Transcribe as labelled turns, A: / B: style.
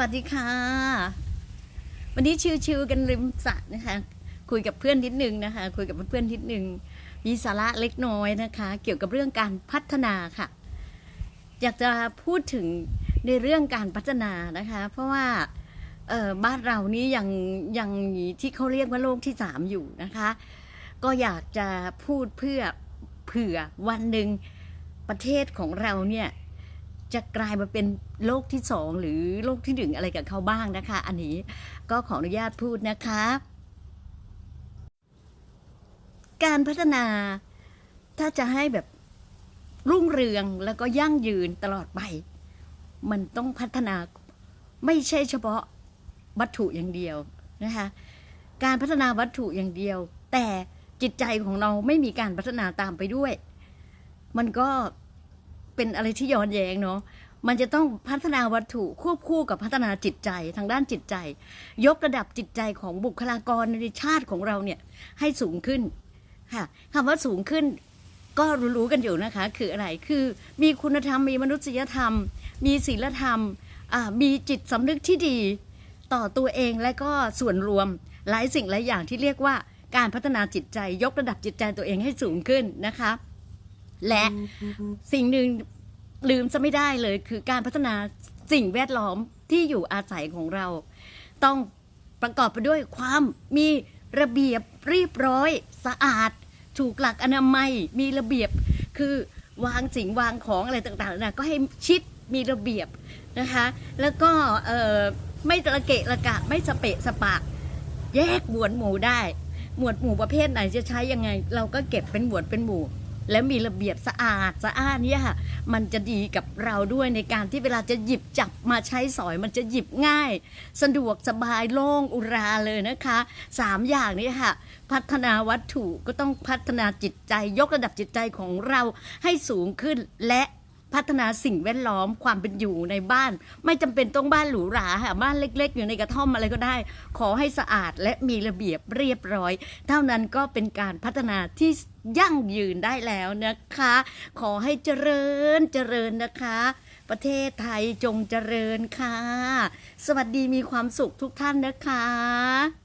A: วัสดีค่ะ วันนี้ชิวๆกันริมสระนะคะ คุยกับเพื่อนนิดนึงนะคะ คุยกับเพื่อนๆนิดนึง มีสาระเล็กน้อยนะคะ เกี่ยวกับเรื่องการพัฒนาค่ะ อยากจะพูดถึงในเรื่องการพัฒนานะคะ เพราะว่าบ้านเรานี้ยังยังที่เขาเรียกว่าโลกที่สามอยู่นะคะ ก็อยากจะพูดเพื่อเผื่อวันหนึ่งประเทศของเราเนี่ย จะกลายมาเป็นโลกที่สองหรือโลกที่หนึ่งอะไรกับเขาบ้างนะคะ อันนี้ก็ขออนุญาตพูดนะคะ การพัฒนาถ้าจะให้แบบรุ่งเรืองแล้วก็ยั่งยืนตลอดไป มันต้องพัฒนาไม่ใช่เฉพาะวัตถุอย่างเดียวนะคะการพัฒนาวัตถุอย่างเดียว แต่จิตใจของเราไม่มีการพัฒนาตามไปด้วย มันก็ เป็นอะไรที่ย้อนแย้งเนาะมันจะต้องพัฒนาวัตถุควบคู่กับพัฒนาจิตใจทางด้านจิตใจ ยกระดับจิตใจของบุคลากรในชาติของเราเนี่ยให้สูงขึ้นค่ะคำว่าสูงขึ้นก็รู้ๆกันอยู่นะคะ คืออะไรคือมีคุณธรรมมีมนุษยธรรม มีศีลธรรมอ่ามีจิตสำนึกที่ดี ต่อตัวเองและก็ส่วนรวมหลายสิ่งหลายอย่างที่เรียกว่าการพัฒนาจิตใจ ยกระดับจิตใจตัวเองให้สูงขึ้นนะคะ และสิ่งหนึ่งลืมจะไม่ได้เลยคือการพัฒนาสิ่งแวดล้อมที่อยู่อาศัยของเรา ต้องประกอบไปด้วยความมีระเบียบเรียบร้อย สะอาด ถูกหลักอนามัย มีระเบียบคือวางสิ่งวางของอะไรต่างๆนะก็ให้ชิดมีระเบียบนะคะ แล้วก็เออไม่ระเกะระกะไม่สเปะสปะแยกหมวดหมู่ได้ หมวดหมู่ประเภทไหนจะใช้ยังไง เราก็เก็บเป็นหมวดเป็นหมู่ แล้วมีระเบียบสะอาดสะอาดเนี่ยค่ะมันจะดีกับเราด้วยในการที่เวลาจะหยิบจับมาใช้สอยมันจะหยิบง่าย สะดวกสบายโล่งอุราเลยนะคะสามอย่างนี้ค่ะ พัฒนาวัตถุก็ต้องพัฒนาจิตใจ ยกระดับจิตใจของเราให้สูงขึ้นและพัฒนาสิ่งแวดล้อมความเป็นอยู่ในบ้าน ไม่จำเป็นต้องบ้านหรูหราค่ะบ้านเล็ก ๆ อยู่ในกระท่อมอะไรก็ได้ ขอให้สะอาดและมีระเบียบเรียบร้อย เท่านั้นก็เป็นการพัฒนาที่ ยั่งยืนได้แล้วนะคะ ขอให้เจริญเจริญนะคะ ประเทศไทยจงเจริญค่ะ สวัสดีมีความสุขทุกท่านนะคะ